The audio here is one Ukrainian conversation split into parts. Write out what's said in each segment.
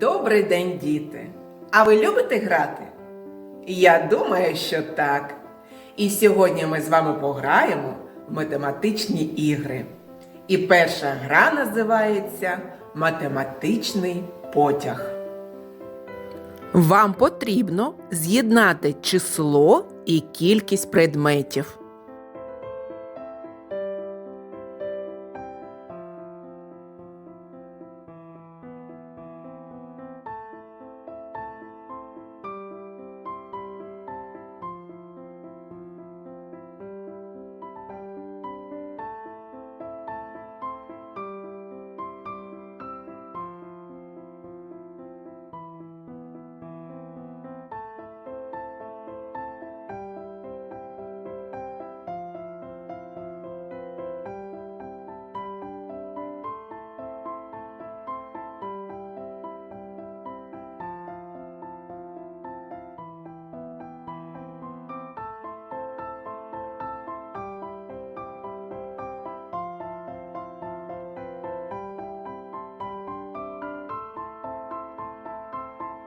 Добрий день, діти! А ви любите грати? Я думаю, що так. І сьогодні ми з вами пограємо в математичні ігри. І перша гра називається Математичний потяг. Вам потрібно з'єднати число і кількість предметів.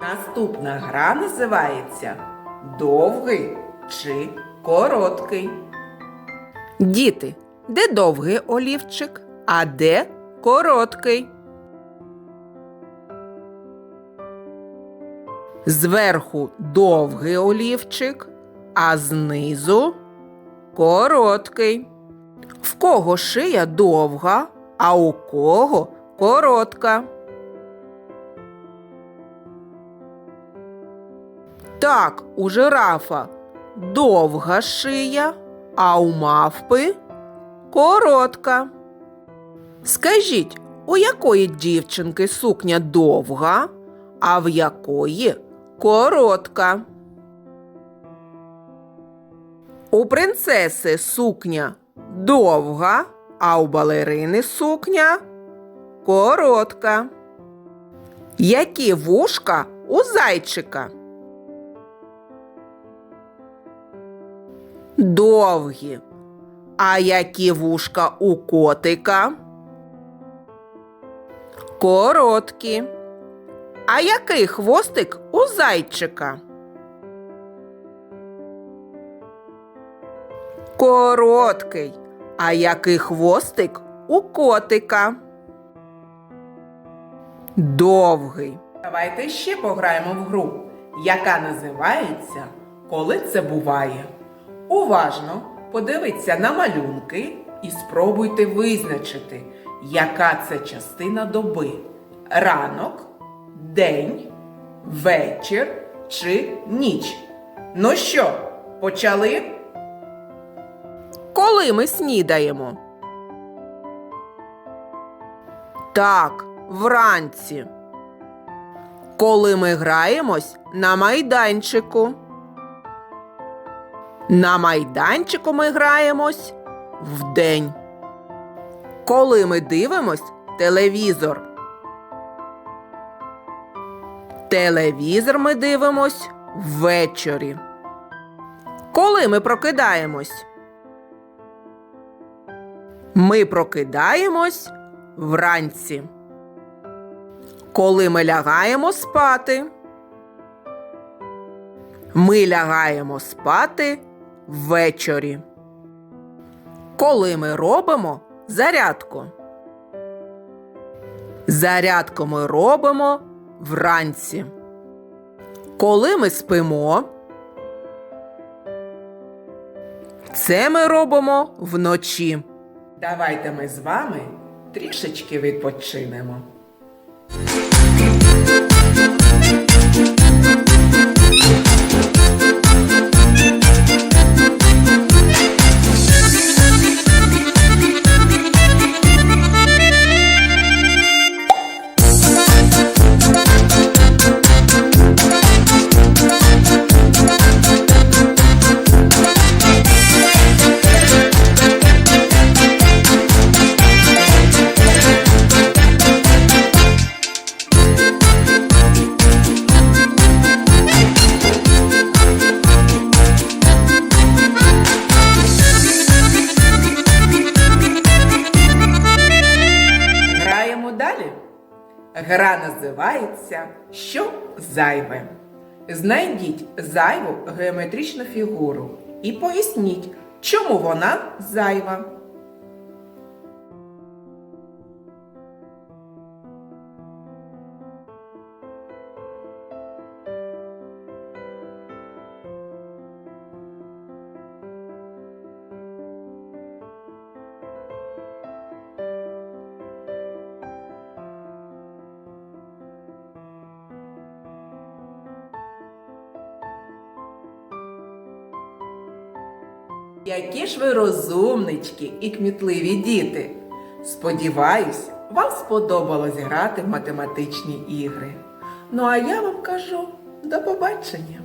Наступна гра називається Довгий чи короткий. Діти, де довгий олівчик, а де короткий? Зверху довгий олівчик, а знизу короткий. В кого шия довга, а у кого коротка? Так, у жирафа довга шия, а у мавпи коротка. Скажіть, у якої дівчинки сукня довга, а в якої коротка? У принцеси сукня довга, а у балерини сукня коротка. Які вушка у зайчика? Довгі. А які вушка у котика? Короткі. А який хвостик у зайчика? Короткий. А який хвостик у котика? Довгий. Давайте ще пограємо в гру, яка називається Коли це буває. Уважно подивіться на малюнки і спробуйте визначити, яка це частина доби: ранок, день, вечір чи ніч. Ну що, почали? Коли ми снідаємо? Так, вранці. Коли ми граємось на майданчику. На майданчику ми граємось вдень. Коли ми дивимось телевізор. Телевізор ми дивимось ввечері. Коли ми прокидаємось. Ми прокидаємось вранці. Коли ми лягаємо спати. Ми лягаємо спати ввечері. Коли ми робимо зарядку. Зарядку ми робимо вранці. Коли ми спимо. Це ми робимо вночі. Давайте ми з вами трішечки відпочинемо. Гра називається Що зайве. Знайдіть зайву геометричну фігуру і поясніть, чому вона зайва. Які ж ви розумнички і кмітливі діти. Сподіваюсь, вам сподобалось грати в математичні ігри. Ну а я вам кажу до побачення.